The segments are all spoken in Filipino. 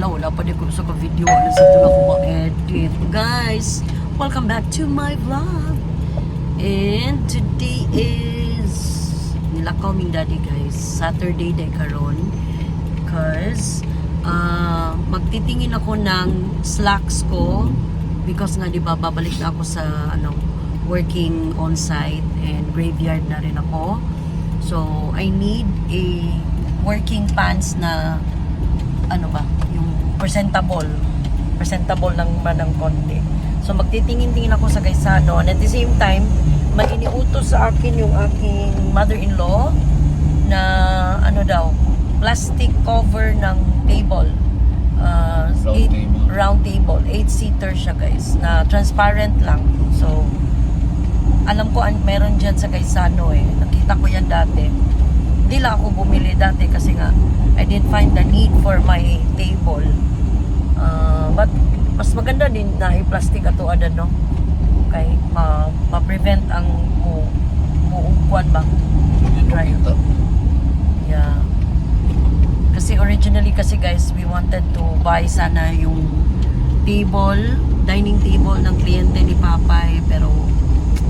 Hala, wala pa din ko sa ka-video. Ano sa ito na ko ma-edit. Guys, welcome back to my vlog. And today is nilakaw ming daddy guys. Saturday day karon. Cause uh, magtitingin ako ng slacks ko because nga di ba babalik na ako sa ano working on site and graveyard na rin ako. So I need a working pants na ano ba, yung presentable. Presentable man ng konti. So magtitingin-tingin ako sa Gaisano and at the same time, may iniutos sa akin yung aking mother-in-law na ano daw, plastic cover ng table. Uh, Round eight- table. round table. 8-seater siya guys, na transparent lang. So, alam ko an- meron dyan sa Gaisano eh. Nakita ko yan dati. Hindi lang ako bumili dati kasi nga I didn't find the need for my table. Uh, but mas maganda din na i-plastic ato ada no. Kay ma ma-prevent ang mo muugkuan ba. Ito. Yeah. Kasi originally kasi guys, we wanted to buy sana yung table, dining table ng kliyente ni Papay pero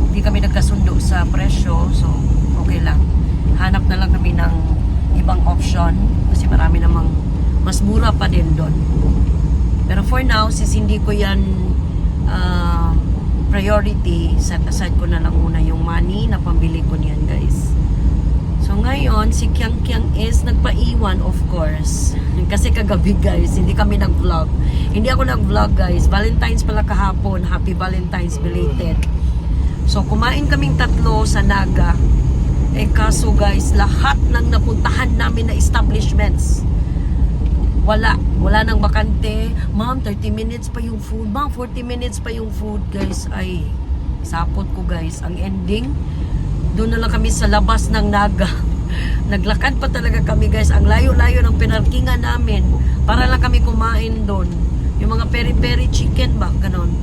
hindi kami nagkasundo sa presyo so okay lang. Hanap na lang kami ng ibang option kasi marami namang mas mura pa din doon. Pero for now, since hindi ko yan ah, priority, set aside ko na lang muna yung money na pambili ko niyan guys. So ngayon, si Kyang Kyang is nagpaiwan of course. Kasi kagabi guys, hindi kami nag-vlog. Hindi ako nag-vlog guys. Valentine's pala kahapon. Happy Valentine's belated. So kumain kaming tatlo sa Naga. Eh kaso guys, lahat ng napuntahan namin na establishments, wala. Wala nang bakante. Ma'am, 30 minutes pa yung food. Ma'am, 40 minutes pa yung food, guys. Ay, sapot ko, guys. Ang ending, doon na lang kami sa labas ng Naga. Naglakad pa talaga kami, guys. Ang layo-layo ng pinarkingan namin para lang kami kumain doon. Yung mga peri-peri chicken ba, ganon.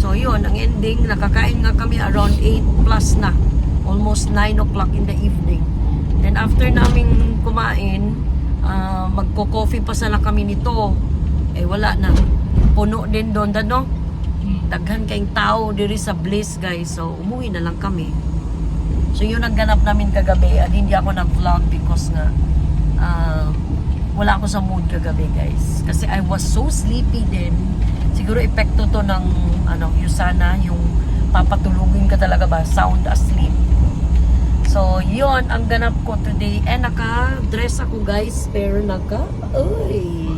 So, yun, ang ending, nakakain nga kami around 8 plus na. Almost 9 o'clock in the evening. Then after namin kumain, ah, magko-coffee pa sana kami nito. Eh, wala na. Puno din doon, no? Daghan kayong tao diri sa Bliss, guys. So, umuwi na lang kami. So, yun ang ganap namin kagabi. At hindi ako nag-vlog because nga, ah, wala ako sa mood kagabi, guys. Kasi I was so sleepy din. Siguro epekto to ng, ano, yung sana, yung papatulugin ka talaga ba, sound asleep. So, yun ang ganap ko today. Eh, naka-dress ako, guys. Pero naka, uy,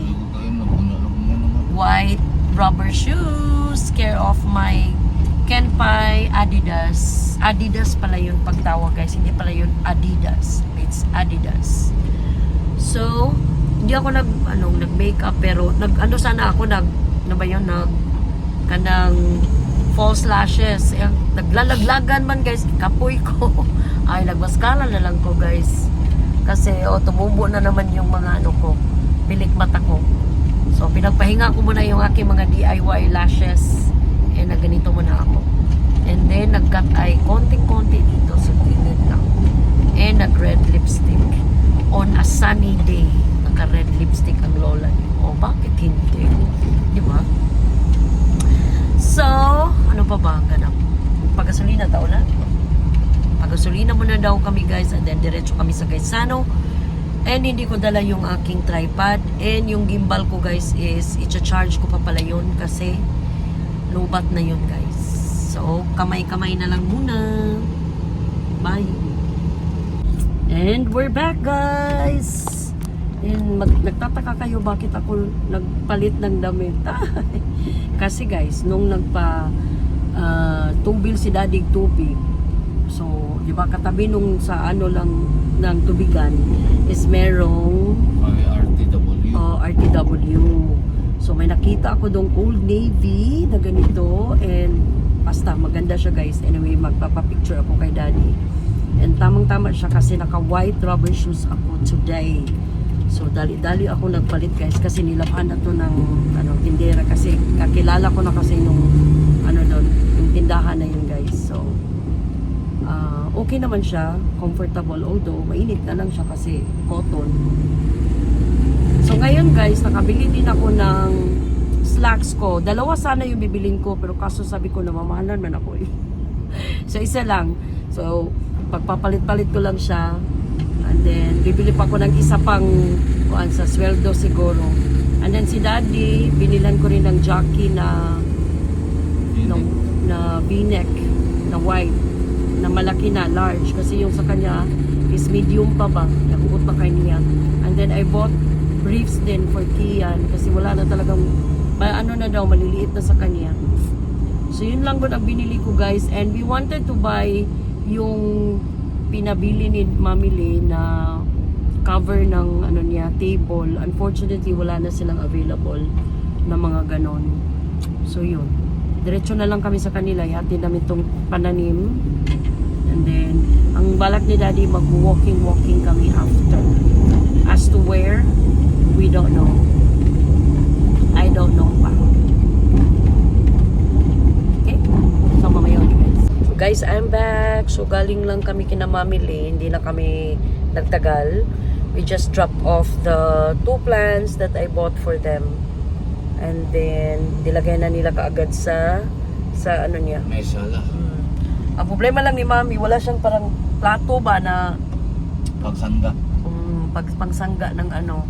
white rubber shoes. Care of my Kenpai Adidas. Adidas pala yun pagtawag, guys. Hindi pala yun Adidas. It's Adidas. So, hindi ako nag, ano, nag-makeup, pero, nag, ano sana ako, nag, ano ba yun, nag, kanang false lashes. Eh, naglalaglagan man, guys. Kapoy ko. Ay, nagmaskara na lang ko, guys. Kasi, oh, tumubo na naman yung mga, ano ko, bilik mata ko. So, pinagpahinga ko muna yung aking mga DIY lashes. And nagganito muna ako. And then, nag-cut eye, konting-konti dito sa gilid lang. And nag-red lipstick. On a sunny day, naka-red lipstick ang lola niyo. O, bakit hindi? Di ba? Pa ba ang ganap? Pagasolina tao na? Pagasolina muna daw kami guys and then diretso kami sa Gaisano. And hindi ko dala yung aking tripod and yung gimbal ko guys is i-charge ko pa pala yun kasi lobat na yun guys. So, kamay-kamay na lang muna. Bye. And we're back guys. And mag, nagtataka kayo bakit ako nagpalit ng damit. Kasi guys, nung nagpa uh, tubil si dadig tubig, so, di ba katabi nung sa ano lang ng tubigan is merong RTW. uh, RTW. So may nakita ako dong Old Navy na ganito and basta maganda siya guys. Anyway, magpapapicture ako kay daddy. And tamang-tama siya kasi naka-white rubber shoes ako today. So dali-dali ako nagpalit guys kasi nilabhan na to ng ano, tindera kasi kakilala ko na kasi yung tindahan na yun guys. So ah, okay naman siya, comfortable although mainit na lang siya kasi cotton. So ngayon guys, nakabili din ako ng slacks ko. Dalawa sana yung bibilin ko, pero kaso sabi ko na mamahalan man ako eh. so isa lang. So, pagpapalit-palit ko lang siya. And then, bibili pa ako ng isa pang kuan sa sweldo siguro. And then si daddy, binilan ko rin ng jockey na na v-neck na white na malaki na, large. Kasi yung sa kanya is medium pa ba? Nakuot pa kay niya and then I bought briefs din for Kian kasi wala na talagang ano na daw maliliit na sa kanya. So yun lang po ang binili ko guys. And we wanted to buy yung pinabili ni Mamili na cover ng ano niya table. Unfortunately wala na silang available na mga ganon. So yun diretso na lang kami sa kanila ihatid namin tong pananim. And then ang balak ni daddy mag walking walking kami after. As to where we don't know. I don't know pa. Okay? So mamaya ulit guys. So guys I'm back. So galing lang kami kinamamili hindi na kami nagtagal. We just dropped off the two plants that I bought for them and then dilagay na nila kaagad sa sa ano niya May sala. Mm. Ang problema lang ni Mami, wala siyang parang plato ba na Pagsangga. um, pag pangsangga ng ano.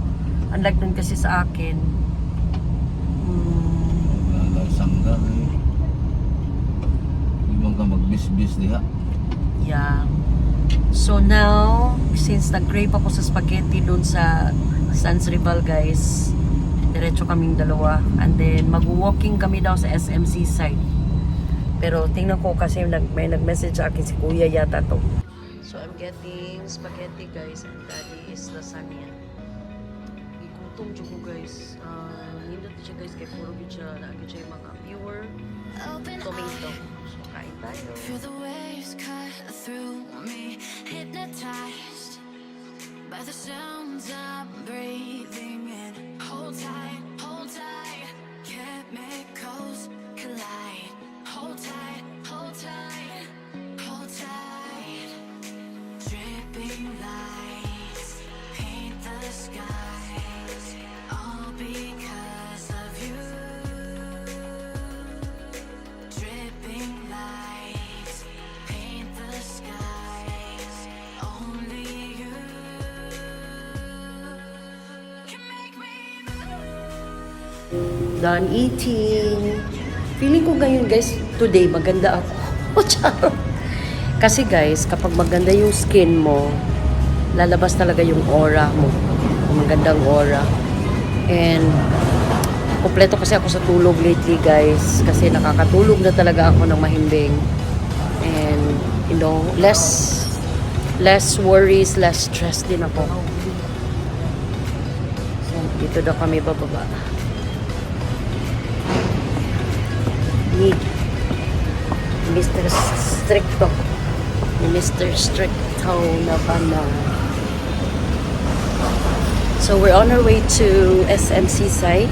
Unlike dun kasi sa akin. Mm, Wala sangga. eh. Man ka magbis-bis diha. yeah. So now, since nag-crave ako sa spaghetti dun sa Sans Rival guys, diretso kaming dalawa. And then mag-walking kami daw sa SMC side. Pero tingnan ko kasi nag, may nag-message sa akin si Kuya yata to. So I'm getting spaghetti guys and daddy is lasagna. Dyan ko guys. Uh, hindi siya guys kay puro gid siya naagid siya yung mga Open tomato. So kain tayo. feel the waves cut through me, hypnotized by the sounds I'm breathing in. hold tight. Done eating. Feeling ko ngayon guys, today maganda ako. Charot. Kasi guys, kapag maganda yung skin mo, lalabas talaga yung aura mo. Yung magandang aura. And, kompleto kasi ako sa tulog lately guys. Kasi nakakatulog na talaga ako ng mahimbing. And, you know, less, less worries, less stress din ako. So, dito daw kami bababa. Ni Mr. Stricto. Ni Mr. Stricto na bana so we're on our way to SMC site.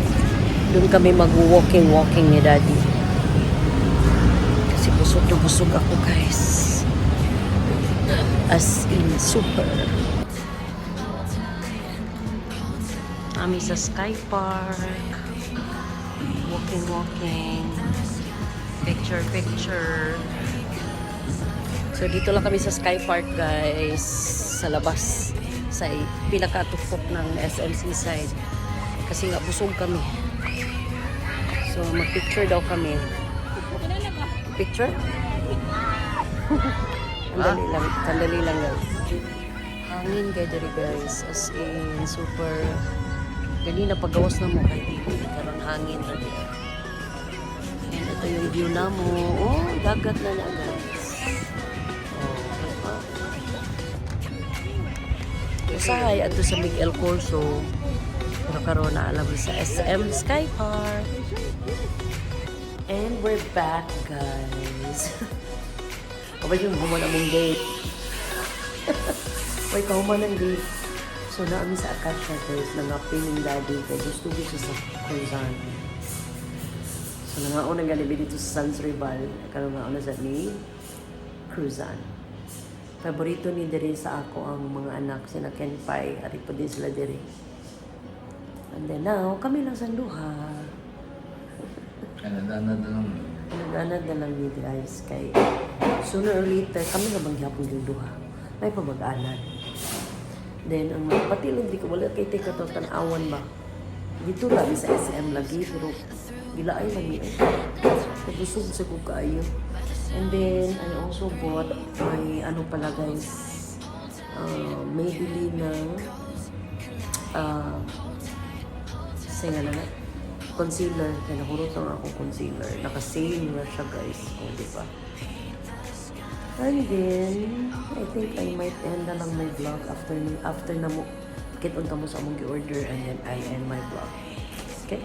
Doon kami mag-walking walking ni daddy. Kasi busog na busog ako guys. As in super. Kami sa Sky Park. Walking walking picture picture. So dito lang kami sa Sky Park guys. Sa labas. Sa pinakatupok ng SMC side. Kasi nga busog kami. So mag picture daw kami. Picture? Sandali lang. Sandali lang guys. Hangin kay diri guys. As in super. Ganina pagawas na mo kay karon hangin. na dito ito yung view na mo. Oh, dagat na na guys. Oh, diba? Usahay ato sa Miguel Corso. Karon na alam sa SM Sky Park. And we're back, guys. Kapag yung humana mong date. Wait, kahuman ng date. So, naami sa Akasha, guys. Nangapin ng daddy. Gusto ko siya sa Cruzan. So, nangauna nga libi dito sa Sans Rival. Karoon nga una sa ni Cruzan. Paborito ni Dere sa ako ang mga anak. Sina Ken Pai. Ari po din sila Dere. And then now, kami lang sa duha. Kanadana na lang. Nag-anad na lang ni guys kay sooner or later kami na bang yapon yung duha. May pa mag-anad. Then ang mga patilog di ko wala kay tika to tanawan ba. Dito lang sa SM lagi pero gila ay lagi eh. Nabusog sa ko kaayo. And then I also bought my ano pala guys uh, Maybelline ng uh, sige na concealer. Kaya nakurot ang ako concealer. Naka-sale na siya guys. O, di ba? And then, I think I might end na lang my vlog after after na mo kitunta mo sa among gi-order and then I end my vlog. Okay?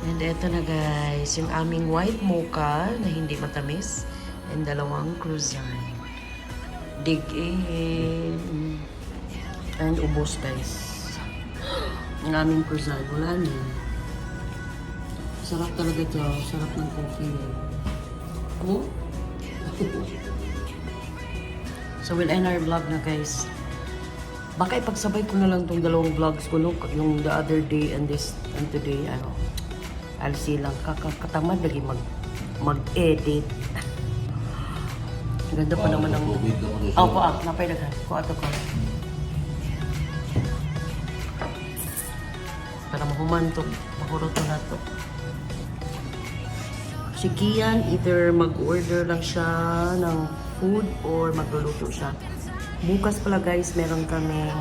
And eto na guys, yung aming white mocha na hindi matamis and dalawang croissant. Dig in. And ubos guys. Ang aming croissant, wala na. Sarap talaga to. Sarap ng coffee. Oh? so we'll end our vlog na guys. Baka ipagsabay ko na lang tong dalawang vlogs ko no? yung the other day and this and today ano. I'll see lang kakakatamad lagi mag mag-edit. Ganda pa naman ang Tubig ako rin. Oh, po, ah, napay daghan. Ko ato ko. Para mahuman to, mahurot to na to. Si Kian, either mag-order lang siya ng food or magluluto siya. Bukas pala guys, meron kaming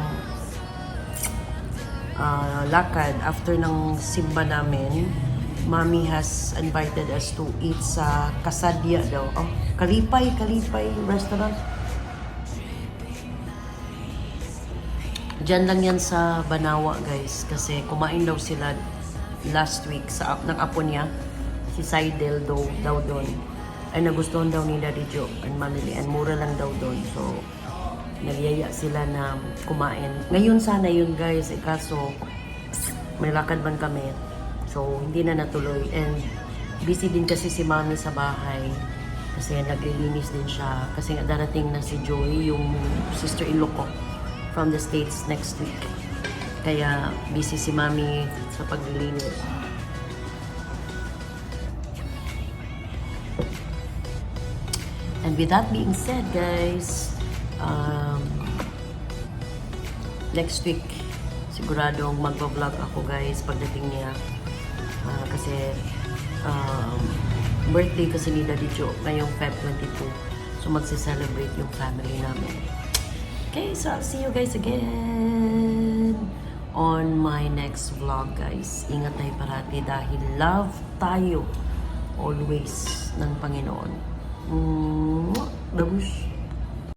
ah, lakad after ng simba namin. Mommy has invited us to eat sa Kasadya daw. Oh, Kalipay, Kalipay restaurant. Diyan lang yan sa Banawa, guys. Kasi kumain daw sila last week sa ng apo niya. Si Seidel daw, daw doon. Ay nagustuhan daw ni Daddy Joe and Mamili. And mura lang daw doon. So, nagyaya sila na kumain. Ngayon sana yun, guys. Eh, kaso, may lakad man kami. So, hindi na natuloy. And busy din kasi si Mami sa bahay. Kasi naglilinis din siya. Kasi nga darating na si Joey, yung sister-in-law ko from the States next week. Kaya busy si Mami sa paglilinis. And with that being said, guys, um, next week, siguradong magbablog ako guys pagdating niya. Ah, kasi um, birthday kasi ni Daddy Joe ngayong Feb 22. So magse-celebrate yung family namin. Okay, so I'll see you guys again on my next vlog, guys. Ingat tayo parati dahil love tayo always ng Panginoon. Mm, babush.